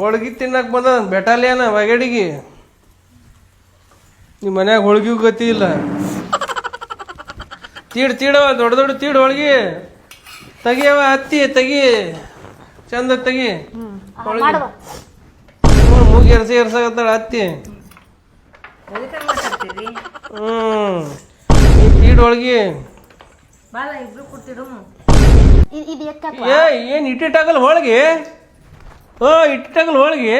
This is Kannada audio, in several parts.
ಹೋಳ್ಗಿ ತಿನ್ನಕ್ ಬಂದ ಬೆಟಾಲಿಯನ ಬಗೆಡಿಗೆ ನಿಮ್ಮ ಮನ್ಯಾಗ ಹೋಳ್ಗಿಗೂ ಗತಿ ಇಲ್ಲ. ತೀಡ್ ತೀಡವ ದೊಡ್ಡ ದೊಡ್ಡ ತೀಡ್ ಹೋಳ್ಗಿ. ತೆಗಿಯವ ಹತ್ತಿ ತೆಗಿ. ಚಂದ ತೆಗಿ. ನೋಡ್ ಮೂಗಿ ಎರ್ಸಿ ಎರ್ಸಾಕತ್ತಾಳ ಹತ್ತಿ. ಹ್ಮ್. ಈ ತೀಡ್ ಹೋಳ್ಗಿ. ಏ ಏನ್ ಇಟ್ಟಿಟ್ಟಾಗಲ್ ಹೋಳ್ಗಿ? ಓ ಇಟ್ಟಿಟ್ಟಾಗಲ್ ಹೋಳ್ಗಿ.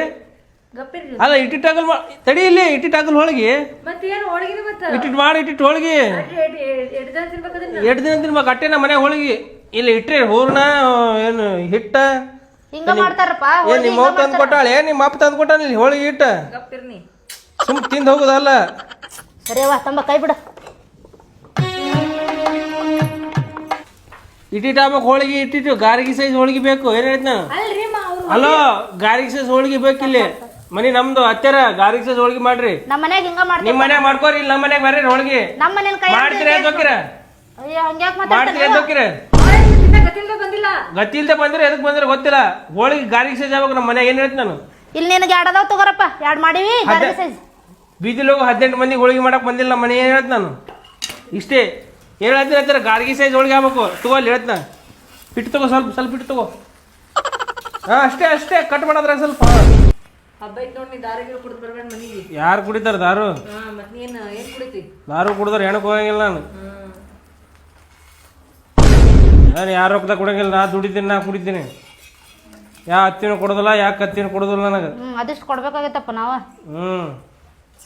ಗಪ್ಪಿರ್ರಿ. ಅಲ್ಲ ಇಟ್ಟಿಟ್ಟಾಗಲ್ ತಡಿ ಇಲ್ಲಿ ಇಟ್ಟಿಟ್ಟಾಗಲ್ ಹೋಳ್ಗಿ. ಮತ್ತೆ ಏನು ಹೋಳಿಗೆ ಮತ್ತೆ? ಇಟ್ಟಿಟ್ ಮಾಡಿ ಇಟ್ಟಿಟ್ಟು ಹೋಳ್ಗಿ. ಎಡ್ ಜನ ತಿನ್ಬೇಕದನ್ನ ಎರಡು ದಿನ ತಿನ್ಬೇಕು ಅಟ್ಟೆ ನಮ್ಮ ಮನ್ಯಾಗ ಹೋಳಿಗೆ. ಇಲ್ಲಿ ಇಟ್ರಿ ಹೂರ್ಣ ಏನು ಹಿಟ್ಟ. ಹಿಂಗ ಮಾಡ್ತಾರಪ್ಪ ಏನ್ ನಿಮ್ಮ ಅವ್ವ ತಂದು ಕೊಟ್ಟಾಳೆ? ನಿಮ್ಮ ಅಪ್ಪ ತಂದು ಕೊಟ್ಟಾನ ಇಲ್ಲಿ ಹೋಳಿಗೆ ಇಟ್ಟ ಗಪ್ಪಿರ್ನಿ. ಸುಮ್ ತಿಂದು ಹೋಗುದಲ್ಲ. ಸರಿ ಅವ್ವ ತಂಬ ಕೈ ಬಿಡು. ಇಟ್ಟಿಟ್ಟು ಹೋಳಿಗೆ ಇಟ್ಟಿಟ್ಟು ಗಾರಿಗೆ ಸೈಜ್ ಹೋಳಿಗೆ ಬೇಕು. ಏನ್ ಹೇಳ್ತ ನಾನು ಅಲ್ರಿ ಅಲೋ ಗಾರಿಗೆ ಸೈಜ್ ಹೋಳಿಗೆ ಬೇಕಿಲ್ಲಿ? ಮನಿ ನಮ್ದು ಹತ್ತಿರ ಗಾರಿಗೆ ಸೈಜ್ ಹೋಳಿಗೆ ಮಾಡ್ರಿ. ನಮ್ಮ ಮನ್ಯಾಗ ಹಿಂಗ ಮಾಡ್ತೀವಿ ನಿಮ್ ಮನ್ಯಾಗ ಮಾಡ್ಕೋರಿ ಇಲ್ಲಿ ನಮ್ಮ ಮನ್ಯಾಗ ಬರ್ರಿ ಹೋಳಿಗೆ. ನಮ್ಮ ಮನೇನ ಕೈ ಮಾಡ್ತೀರಿ ಅಯ್ಯೋ ಹಂಗ್ಯಾಕ್ ಮಾಡ್ತೀರಿ ಅಂತ ಮಾತಾಡ್ತಾನೆ ಹೋಗಿರ ಅವ್ರ ಬಂದಿಲ್ಲ ಗತಿ ಇಲ್ದೆ ಬಂದ್ರೆ ಎದಕ್ ಬಂದ್ರೆ ಗೊತ್ತಿಲ್ಲ. ಹೋಳಿಗೆ ಗಾರಿಗೆ ಸೈಜ್ ಆಗ್ಬೇಕು ನಮ್ಮ ಮನ್ಯಾಗ ಏನ್ ಹೇಳ್ತ ನಾನು? ಇಲ್ಲಿ ನಿನಗೆ ಎರಡ್ ಅದಾವ ತಗೋರಪ್ಪ ಎರಡ್ ಮಾಡಿವಿ ಗಾರ್ಗಿ ಸೈಜ್ ಬೀದಿಲಿ ಹೋಗಿ ಹದಿನೆಂಟು ಮಂದಿ ಹೋಳಿಗೆ ಮಾಡಕ್ ಬಂದಿಲ್ಲ ನಮ್ಮ ಮನೆ ಏನ್ ಹೇಳ್ತ ನಾನು? ಇಷ್ಟೇ. ಏನ್ ಹೇಳ್ತೀನಿ ಹೇಳ್ತಾರೆ? ಗಾರ್ಗಿ ಸೈಜ್ ಹೋಳಿಗೆ ಆಗ್ಬೇಕು. ತಗೋ ಅಲ್ಲಿ ಹೇಳ್ತ ಹಿಟ್ಟು ತಗೋ ಸ್ವಲ್ಪ ಸ್ವಲ್ಪ ಹಿಟ್ಟು ತಗೋ. ಹಾಂ ಅಷ್ಟೇ ಅಷ್ಟೇ ಕಟ್ ಮಾಡೋದ್ರ ಸ್ವಲ್ಪ. ಹಬ್ಬ ಐತ್ ನೋಡಿ ದಾರಿಗಿರು ಕುಡ್ದು ಬರ್ಬೇಡ ಮನಿಗೆ. ಯಾರು ಕುಡಿತಾರ ದಾರು? ಹಾ ಮತ್ ನೀನ್ ಏನ್ ಕುಡಿತಿ? ದಾರು ಕುಡಿದ್ರೆ ಹೆಣಕ್ ಹೋಗಂಗಿಲ್ಲ ನಾನು. ಹ್ಮ್ ನಾನು ಯಾರ ರೊಕ್ಕದಾಗ ಕೊಡಂಗಿಲ್ಲ ನಾ ದುಡಿತೀನಿ ನಾ ಕುಡಿತೀನಿ. ಯಾ ಹತ್ತಿನ ಕೊಡೋದಿಲ್ಲ ಯಾಕೆ ಕತ್ತಿನ ಕೊಡೋದಿಲ್ಲ ನನಗೆ? ಹ್ಮ್ ಅದಿಷ್ಟು ನಾವ ನಾವು? ಹ್ಞೂ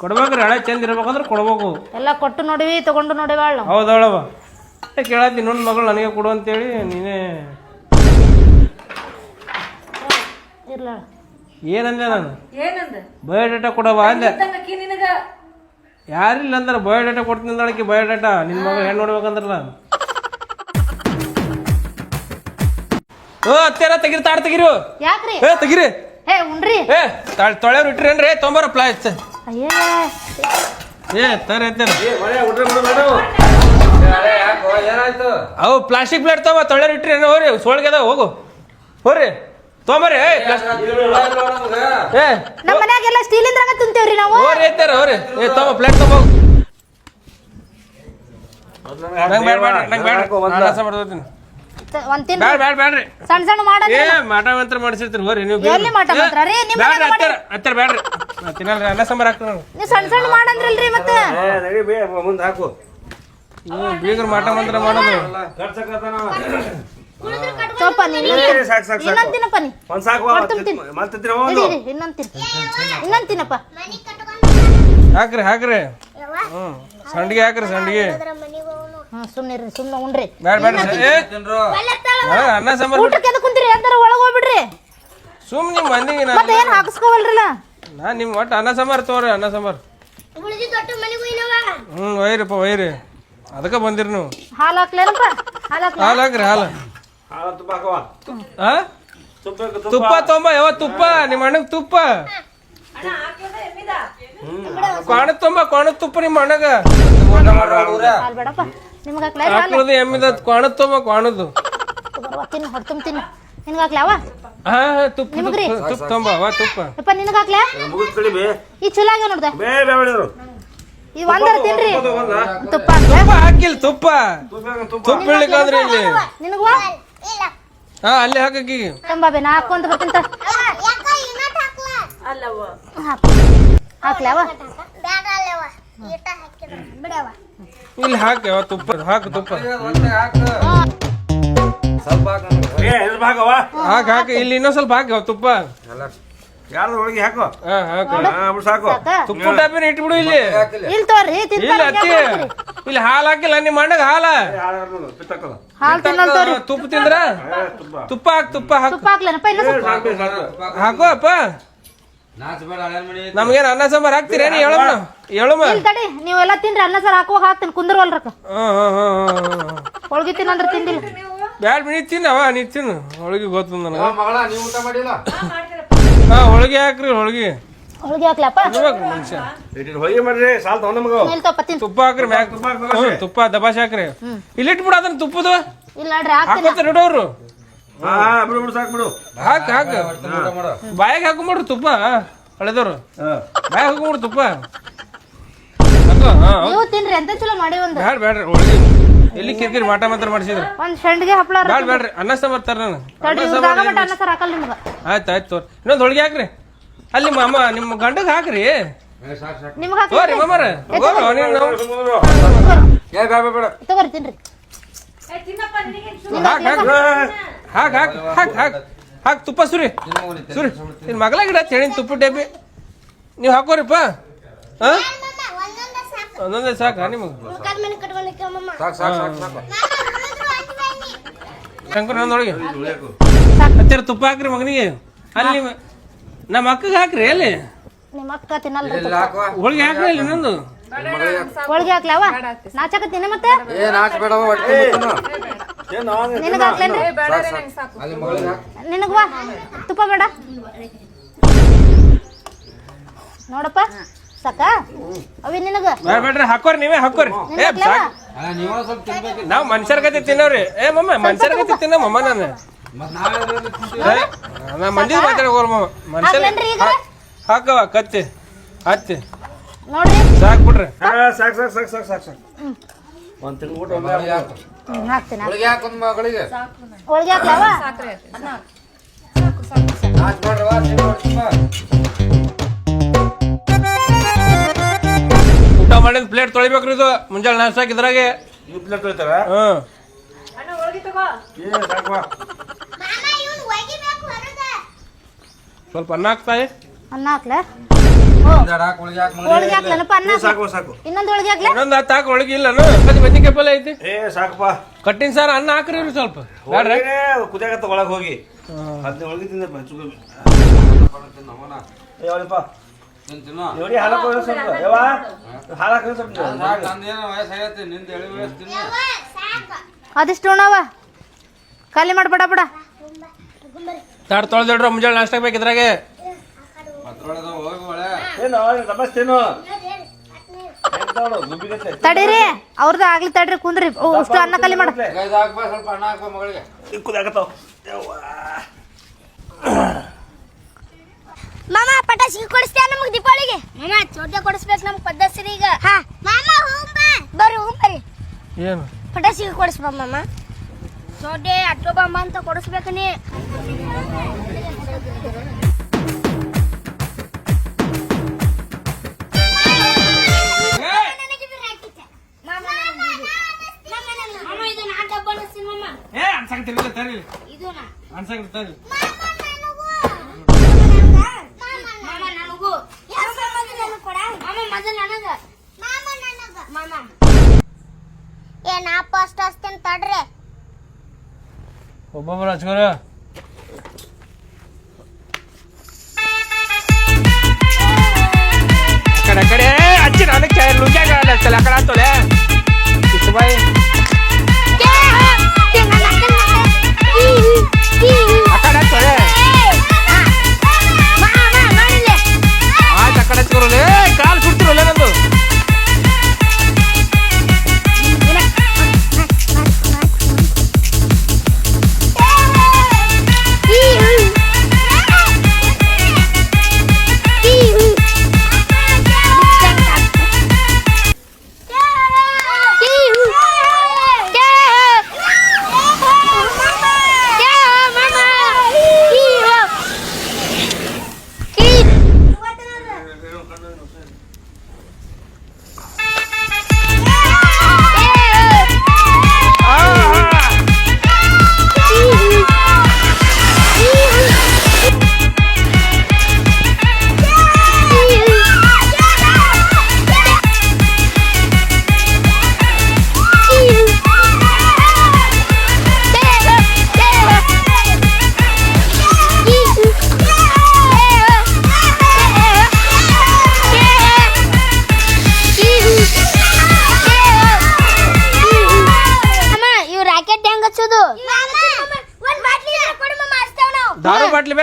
ಕೊಡ್ಬೇಕ್ರಿ ಹಳೆ ಚಂದ ಇರ್ಬೇಕಂದ್ರೆ ಕೊಡ್ಬೇಕು. ಎಲ್ಲ ಕೊಟ್ಟು ನೋಡಿವಿ ತಗೊಂಡು ನೋಡಿವಾಳ. ನಾವು ಹೌದವಳವ ಕೇಳತ್ತೀನಿ ಇನ್ನೊಂದು ಮಗಳು ನನಗೆ ಕೊಡು ಅಂತೇಳಿ ನೀನೇ ಏನಂದೆ ನಾನು? ಏನಂದ? ಬಯೋಡೇಟಾ ಕೊಡವ ಅಂದೆ. ಅಕ್ಕಿ ನಿನಗ? ಯಾರಿಲ್ಲ ಅಂದ್ರೆ ಬಯೋಡೇಟಾ ಕೊಡ್ತೀನಿ ಅಂದಳಕ್ಕೆ ಬಯೋಡೇಟಾ ನಿನ್ನ ಮಗ ಹೆಣ್ಣು ನೋಡ್ಬೇಕಂದ್ರಲ್ಲ ಓ ಅತ್ತೆರ ತೆಗಿರಿ ತಾಡ್ ತೆಗಿರು. ಯಾಕ್ರಿ? ಏ ತೆಗಿರಿ. ಹೇ ಏ ತಾಳ್ ಇಟ್ರೇನ್ರಿ ತೊಂಬರ ಪ್ಲಾಸ್ ಅಯ್ಯ. ಏ ತರ ಏನಾಯ್ತು? ಅವು ಪ್ಲಾಸ್ಟಿಕ್ ಪ್ಲೇಟ್ ತಗೋ ತೊಳೆಯವ್ರು ಇಟ್ರಿ ಹೋರಿ ಸೋಳ್ಗೆ ಅದಾವ ಹೋಗು. ಹೋರಿ ತೊಂಬರಿ ಏ ಪ್ಲಾಸ್ಟಿಕ್. ಏ ನಮ್ಮ ಮನ್ಯಾಗೆಲ್ಲ ಸ್ಟೀಲಿಂದ್ರಾಗ ತಿಂತೇವ್ರಿ ನಾವು. ಹೋರಿ ಎತ್ತಾರ ಹೋರಿ ಏ ತೊಂಬ ಪ್ಲೇಟ್ ತಗೋ. ನಂಗೆ ಬೇಡ ಬೇಡ ನಂಗೆ ಬೇಡ. ನಾನು ಮಾಡ್ತೀನಿ ತ- ಒಂದ್ ತಿನ್ ಬೇಡ ಬೇಡ ಬೇಡ್ರಿ ಸಣ್ಣ ಸಣ್ಣ ಏ ಮಾಟ ಮಂತ್ರ ಮಾಡಿಸಿರ್ತೀರಿ ಹೋರಿ ನೀವು ಎಲ್ಲಿ ಮಾಟ ಮಂತ್ರ? ರೀ? ಬೇಡ್ರಿ ಮನ್ಯಾಗ ಹತ್ತಾರ ಹತ್ತಾರ ಬೇಡ್ರಿ ನಾ ತಿನ್ನಲ್ರಿ ಅನ್ನ ಸಾಂಬಾರ್ ಹಾಕ್ತೀನಿ ನಾನು ನೀವು ಸಣ್ಣ ಸಣ್ಣ ಮಾಡಂದ್ರಲ್ರಿ ಮತ್ತೆ. ಮುಂದೆ ಹಾಕು. ನೀವು ಬೀಗರು ಮಾಟ ಮಂತ್ರ ಮಾಡೋದು. ಸ್ವಲ್ಪ ನೀನು ಏ, ಸಾಕ್ ಸಾಕ್ ಇನ್ನೊಂದ್ ತಿನ್ನಪ್ಪ ನೀ ಒಂದ್ ಸಾಕು ಕೊಡ್ತೀನಿ ತಿನ್ನು. ಮತ್ತೆ ತಿನ್ನ ಇಡಿ ಒಂದು ಇಡಿ ಇನ್ನೊಂದ್ ತಿನ್ ಇನ್ನೊಂದ್ ತಿನ್ನಪ್ಪ. ಹಾಕ್ರಿ ಹಾಕ್ರಿ. ಹ್ಞೂ ಸಂಡಿಗೆ ಹಾಕ್ರಿ ಸಂಡಿಗೆ. ಹಾ ಸುಮ್ನಿರ್ರಿ ಸುಮ್ನೆ ಉಣ್ರಿ. ಬೇಡ ಬೇಡ ಅನ್ನ ಸಾಂಬಾರ್ ಊಟಕ್ಕೆ ಎದಕ್ ಕುಂತೀರಿ ಒಳಗ್ ಹೋಗ್ಬಿಡ್ರಿ. ಸುಮ್ ನಿಮ್ಮ ಮಂದಿಗೆ ನಾ ಮತ್ತೆ ಏನ್ ಹಾಕಿಸ್ಕೋವಲ್ರಲ್ಲ? ನಾ ನಿಮ್ಮ ಒಟ್ಟು ಅನ್ನ ಸಾಂಬಾರ್ ತಗೋರಿ ಅನ್ನ ಸಾಂಬಾರ್. ಹ್ಞೂ ಒಯ್ರಿಪ್ಪ ಒಯ್ರಿ ಅದಕ್ಕೆ ಬಂದಿರಿ ನೀವು. ಹಾಲು ಹಾಕ್ಲೇನಪ್ಪ? ಹಾಲು ಹಾಕ್ರಿ ಹಾಲು ಹಾಲು. ತುಪ್ಪ ತುಂಬ ಹಾ ತುಪ್ಪ ತುಪ್ಪ. ತುಪ್ಪ ತೊಂಬ ಯಾವ ತುಪ್ಪ. ನಿಮ್ಮ ಅಣ್ಣಗೆ ತುಪ್ಪ. ಕಣ ತುಂಬ ಕಣ ತುಪ್ಪ ನಿಮ್ಮ ಅಣ್ಣಗ. ಹಾಕ್ಲ ಎಮ್ಮಿದ ತೊಂಬ ತಿನ್ನು ಹೊಡ್ ತುಂಬ ತಿನ್ನು. ನಿನ್ಗೆ ಹಾಕ್ಲ ಹಾ ತುಪ್ಪ? ತುಪ್ಪ ತುಪ್ಪ ತೊಂಬ ತುಪ್ಪ. ಯಪ್ಪ ನಿನಗೆ ಹಾಕ್ಲ? ಮುಗಿದ್ ಈ ಚಲೋ ಆಗ್ಯಾವ ನೋಡ್ದ. ಬೇ ಬೇ ಈ ಒಂದರ ತಿನ್ರಿ. ತುಪ್ಪ ತುಪ್ಪ ಹಾಕಿಲ್ಲ ತುಪ್ಪ. ತುಪ್ಪ ಹಾಕು, ತುಪ್ಪ. ತುಪ್ಪ ಇಳ್ಕಂದ್ರಿ ಇಲ್ಲಿ. ನಿನಗೂ ಹಾ ಅಲ್ಲಿ ಹಾಕಿ ತಂಬಾಬೆ ನಾ ಹಾಕೊಂತ ಬರ್ತೀನಿ ತ. ಅಲ್ಲವ ಹಾಕು. ಹಾಕ್ಲ ಅವ ಇಲ್ಲಿ ಹಾಕಿ ತುಪ್ಪ ಹಾಕು ತುಪ್ಪ. ಹಾಕ ಹಾಕ ಇಲ್ಲಿ ಇನ್ನೊಂದ್ ಸ್ವಲ್ಪ ಹಾಕಿ ತುಪ್ಪ. ಯಾರ್ದು ಹೋಳಿಗೆ ಹಾಕೋ? ಹಾ ಹಾಕು. ಸಾಕು. ಸಾಕ? ತುಪ್ಪ ಡಬ್ಬಿನ ಇಟ್ಬಿಡು ಇಲ್ಲಿ. ಇಲ್ಲಿ ತೋರಿ ಇಲ್ಲ ಅತ್ತಿ. ಇಲ್ಲಿ ಹಾಲು ಹಾಕಿಲ್ಲ ನಿಮ್ಮ ಅಣ್ಣಗ ಹಾಲ. ಹಾಲು ತಿನ್ನಲ್ ತೋರಿ ತುಪ್ಪ ತಿಂದ್ರ? ತುಪ್ಪ ಹಾಕ್ ತುಪ್ಪ ಹಾಕ್. ತುಪ್ಪ ಹಾಕ್ಲೇನಪ್ಪ ಇನ್ನೂ ಸ್ವಲ್ಪ ಹಾಕೋ ಅಪ್ಪ. ನಮ್ಗೇನ್ ಅನ್ನ ಸಾಂಬಾರ್ ಹಾಕ್ತೀರೇನು ಹೇಳಮ್ಮ ಹೇಳಮ್ಮ ಇಲ್ಲಿ ತಡಿ ನೀವೆಲ್ಲ ತಿನ್ರಿ ಅನ್ನ ಸಾರ್ ಹಾಕುವಾಗ ಹಾಕ್ತೀನಿ ಕುಂದ್ರವಲ್ರಕ್ಕ ಹೋಳ್ಗಿ ತಿನ್ನಂದ್ರ ತಿಂದಿಲ್ಲ. ಬ್ಯಾಡ್ ನೀ ತಿನ್ನವ ನೀ ತಿನ್ನು. ಹೋಳಿಗೆ ಗೊತ್ತು ನನಗೆ. ಹಾ ಹೋಳಿಗೆ ಹಾಕ್ರಿ ಹೋಳಿಗೆ. ಹೋಳ್ಗಿ ಹಾಕ್ಲಪ್ಪ? ಮನುಷ್ಯ. ಮಾಡ್ರಿ ಸಾಲ್ ತಗೊಂಡ್ ತಪ್ಪ ಹಾಕ್ರಿ ಮ್ಯಾಗ ತುಪ್ಪ ದಬಾಶ್ ಹಾಕ್ರಿ. ಇಲ್ಲಿ ಇಟ್ಬಿಡು ಅದನ್ನ ತುಪ್ಪದು. ಇಲ್ಲ ನೋಡ್ರಿ ಹಾಕ್ತೀನಿ. ಹಾಕೋತ ಇಡೋರು ಹಾ ಬಿಡು ಬಿಡು ಸಾಕು ಬಿಡು. ಹಾಕ್ ಹಾಕ್. ಬಾಯಾಗ ಹಾಕೊಂಬಿಡ್ರಿ ತುಪ್ಪ ಹಳೆದವ್ರು. ಹಾ. ಬಾಯಾಗ ಹಾಕೊಂಬಿಡ್ರಿ ತುಪ್ಪ. ಹಾಕು ಹಾ. ಹೌದು. ನೀವು ತಿನ್ರಿ ಎಂತ ಚಲೋ ಮಾಡಿ ಒಂದು. ಬ್ಯಾಡ ಬ್ಯಾಡ್ರಿ ಒಳಗೆ ಎಲ್ಲಿ ಕಿರಿಕಿರಿ ಮಾಟ ಮಾತ್ರ ಮಾಡಿಸಿದ್ರು. ಒಂದ್ ಶಂಡ್ಗೆ ಹಪ್ಳ ಬ್ಯಾಡ ಬ್ಯಾಡ್ರಿ ಅನ್ನ ಸಾಂಬಾರ್ ನಾನು. ತಡ್ರಿ ಸರ್ ನಿಮ್ಗ. ಆಯ್ತು ಆಯ್ತು ತೋರಿ. ಇನ್ನೊಂದು ಹೋಳಿಗೆ ಹಾಕ್ರಿ. ಅಲ್ಲಿ ಮಾಮ ಅಮ್ಮ ನಿಮ್ಮ ಗಂಡಗ್ ಹಾಕ್ರಿ. ನಿಮ್ಗ ತೋರಿ ಏ ಬೇಡ ಬೇಡ ತಗೋರಿ ತಿನ್ರಿ. ಏ ತಿನ್ನಪ್ಪ ನಿನಗೆ ಹಾಕ್ ಹಾಕ್ ಹಾಕ್ ಹಾಕ್ ಹಾಕ್ ಹಾಕ್ ಹಾಕ್ ತುಪ್ಪ ಸುರಿ. ಸುರಿ. ನಿನ್ ಮಗಳ ಗಿಡ ತೆಣಿನ ತುಪ್ಪ ಡಬ್ಬಿ. ನೀವು ಹಾಕೋರಿಪ್ಪ. ಹಾ? ಒಂದೊಂದೇ ಸಾಕ ನಿಮಗೆ. ಸಾಕು ಸಾಕು ಸಾಕು ಸಾಕು. ಶಂಕರ್ ನಂದೊಳಗೆ ಹತ್ತಿರ ತುಪ್ಪ ಹಾಕ್ರಿ ಮಗನಿಗೆ. ಅಲ್ಲಿ ನಮ್ಮ ಅಕ್ಕಗೆ ಹಾಕ್ರಿ ಅಲ್ಲಿ ನಿಮ್ಮ ಅಕ್ಕ ತಿನ್ನಲ್ರಿ ಹೋಳಿಗೆ ಹಾಕ್ರಿ ಅಲ್ಲಿ ನಂದು? ಹೋಳಿಗೆ ಹಾಕ್ಲವ ನಾಚಕತ್ತೀನಿ ಮತ್ತೆ? ಏನ್ ಹಾಕ್ಬೇಡವ ಹೊಟ್ಟೆ ನಿನಗ ಹಾಕ್ಲೇನ್ರಿ? ನಿನಗ್ ವಾ. ತುಪ್ಪ ಬೇಡ. ನೋಡಪ್ಪ ಸಾಕ? ಅವಿ ನಿನಗ. ಬೇಡ ಬೇಡ್ರಿ ಹಾಕೋರಿ ನೀವೇ ಹಾಕೋರಿ. ನಾವ್ ಮನುಷ್ಯರ ಗತಿ ತಿನ್ನೋರಿ. ಏ ಮಮ್ಮ ಮನುಷ್ಯರ ಗತಿ ತಿನ್ನ ಮಮ್ಮ ನಾನು. ನಾ ಮಂದಿ ಈಗ? ಹಾಕವ ಕತ್ತಿ. ಹತ್ತಿ. ನೋಡಿ ಸಾಕ್ ಬಿಡ್ರಿ ಹಾ ಸಾಕ್ ಸಾಕ್ ಸಾಕು ಸಾಕ್ ಸಾಕ್ ಸಾಕು. ಒಂದು ತಿನ್ಬಿಟ್ಟು ಒಂದು ಮಗಳಿಗೆ ಹಾಕ್ಲವ. ಊಟ ಮಾಡಿದ ಪ್ಲೇಟ್ ತೊಳಿಬೇಕ್ರಿ ಇದು. ಮುಂಜಾನೆ ನಾಶ್ ಹಾಕಿದ್ರಾಗೆ. ಈ ಪ್ಲೇಟ್ ತೊಳಿತಾರ? ಹ್ಮ್. ಅಣ್ಣ ಹೋಳಿಗೆ ತಗೋ. ಏ ಸಾಕು ಬಾ ಸ್ವಲ್ಪ ಅನ್ನ ಹಾಕ್ತಾಯಿ ಅನ್ನ ಹಾಕ್ಲೆ? ಹೋಳಿಗೆ. ಹೋಳ್ಗೆ ಹಾಕ್ಲೇನಪ್ಪ ಅನ್ನ? ಸಾಕು ಸಾಕು. ಇನ್ನೊಂದ್ ಹೋಳ್ಗೆ ಹಾಕ್ಲೆ? ಇನ್ನೊಂದು ಹತ್ತು ಹಾಕಿ ಒಳಗೆ ಇಲ್ಲನು ಅದು ಬದ್ನಿಕಾಯಿ ಪಲ್ಯ ಐತಿ? ಏ ಸಾಕಪ್ಪ. ಕಟ್ಟಿನ ಸಾರು ಅನ್ನ ಹಾಕ್ರಿ ಇವ್ರು ಸ್ವಲ್ಪ. ಬ್ಯಾಡ್ರಿ? ಹೋಗಿನೇ ಕುದಿಯಾಕತ್ತ ಒಳಗೆ ಹೋಗಿ. ಹದಿನೈದು ಒಳಗೆ ತಿಂದ ತಿನ್ನು. ನೋಡಿ ಹಾಲಕ್ಕೆ ಹೋಗಿ ಸ್ವಲ್ಪ. ಯವ್ವ ಹಾಲಕ್ಕೆ ಸ್ವಲ್ಪ. ನೀವು. ಸಾಕ್, ನಂದೇನೋ ವಯಸ್ಸಾಗೈತಿ ನಿಂದ ಎಳಿ ವಯಸ್ಸು ತಿನ್ನು. ಅದಿಷ್ಟು ಉಣವ ಖಾಲಿ ಮಾಡ್ಬೇಡ ಬಿಡ. ತಾಡ್ ತೊಳೆದಿಡ್ರ ಮುಂಜಾನೆ ನಾಷ್ಟ ಬೇಕು ಇದ್ರಾಗೆ. ಏನು ನಮಸ್ತೇನು ತಡೀರಿ ಅವ್ರದ್ದು ಆಗ್ಲಿ ತಡ್ರಿ ಕುಂದ್ರಿ. ಅಷ್ಟು ಅನ್ನ ಖಾಲಿ ಮಾಡ. ಸ್ವಲ್ಪ ಅನ್ನ ಹಾಕ್ಬಾ ಮಗಳಿಗೆ. ಮಾಮ ಕೊಡಿಸ್ತೀಯ ನಮಗ್ ದೀಪಾವಳಿಗೆ? ಮಾಮ ಚೋಟೆ ಕೊಡಿಸ್ಬೇಕು ನಮ್ಗೆ ಪದ್ಧತಿ ಈಗ. ಹಾ ಮಾಮ ಹೂಂ ಬಾ. ಬರ್ರಿ ಹೂಂ ಬರ್ರಿ. ಏನು? ಕೊಡಿಸ್ಬಾ ಮಾಮ. ಚೋಟೆ ಅಟ್ಟೋ ಬಾಂಬ ಅಂತ ಕೊಡಿಸ್ಬೇಕು ನೀ. ಅನ್ನಿಸ್ತೀನಿ ಮಾಮ. ಏ ನಾ. ಫಸ್ಟ್ ತರಿ ಮಾಮ ನನಗೂ ಮಾಮ ಮೊದಲು ನನಗ ಮಾಮ ನನಗ ಮಾಮ ಏ ನಾ ಫಸ್ಟ್ ಹಚ್ತೇನೆ ತಡ್ರಿ ಒಬ್ಬೊಬ್ರು ಹಚ್ಕೋರ ಕಡೆ ಕಡೆ ಹಚ್ಚಿ ನಾನು ಲುಗ್ಯಾಗ ಆ ಕಡೆ ಇಷ್ಟು ಬಾಯಿ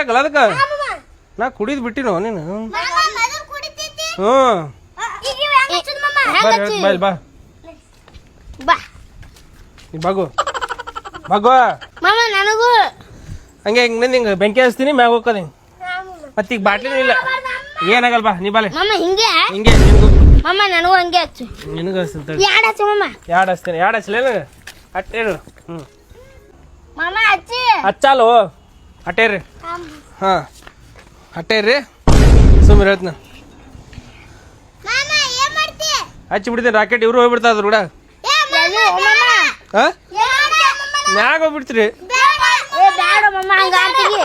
ಬೇಕಲ್ಲ ಅದಕ್ಕೆ? ನಾ ಕುಡಿದ್ ಬಿಟ್ಟಿನೋ ನೀನು? ಮಾಮ ಹ್ಞೂ. ಹಚ್ಚೋದು ಬಾ ಬಾ ಬಗು. ಬಾಗು. ಮಾಮ ನನಗೂ. ಹಂಗೆ ಹಿಂಗೆ ನಿಂದು ಹಿಂಗೆ ಬೆಂಕಿ ಹಚ್ತೀನಿ ಮ್ಯಾಗ ಹೋಗ್ಕದ ಹಿಂಗೆ ಮತ್ತೆ ಈಗ ಬಾಟ್ಲಿನೂ ಇಲ್ಲ. ಏನಾಗಲ್ಲ ಬಾ ನೀ ಬಾಲೆ. ಮಮ್ಮ ಹಿಂಗೆ? ಹಿಂಗೆ ಮಮ್ಮ ನನಗೂ ಹಂಗೆ ಹಚ್ಚು. ನಿನಗೂ ಹಚ್ತೀನಿ ಯಾಡ್ ಹಚ್ಚು ಮಮ್ಮ ಎರಡು ಹಚ್ತೀನಿ? ಹಚ್ಚಲೇನು ಹ್ಞೂ ಮಮ್ಮ ಹಚ್ಚಿ. ಹಚ್ಚಾಲು? ಅಟ್ಟೇರಿ ಹಾಂ. ಹಟೇರಿ ಸುಮ್ಮನೆ ಹೇಳ್ತೀನಿ. ಮಾಮ ಏನ್ ಮಾಡ್ತಿ? ಹಚ್ಚಿ ಬಿಡ್ತೀನಿ ರಾಕೆಟ್ ಇವ್ರು ಹೋಗ್ಬಿಡ್ತಾ ಅದ್ರ ಕೂಡ. ಮ್ಯಾಗ ಹೋಗ್ಬಿಡ್ತೀರಿ. ಮಮ್ಮ ಹಂಗ ಆಡ್ತೀವಿ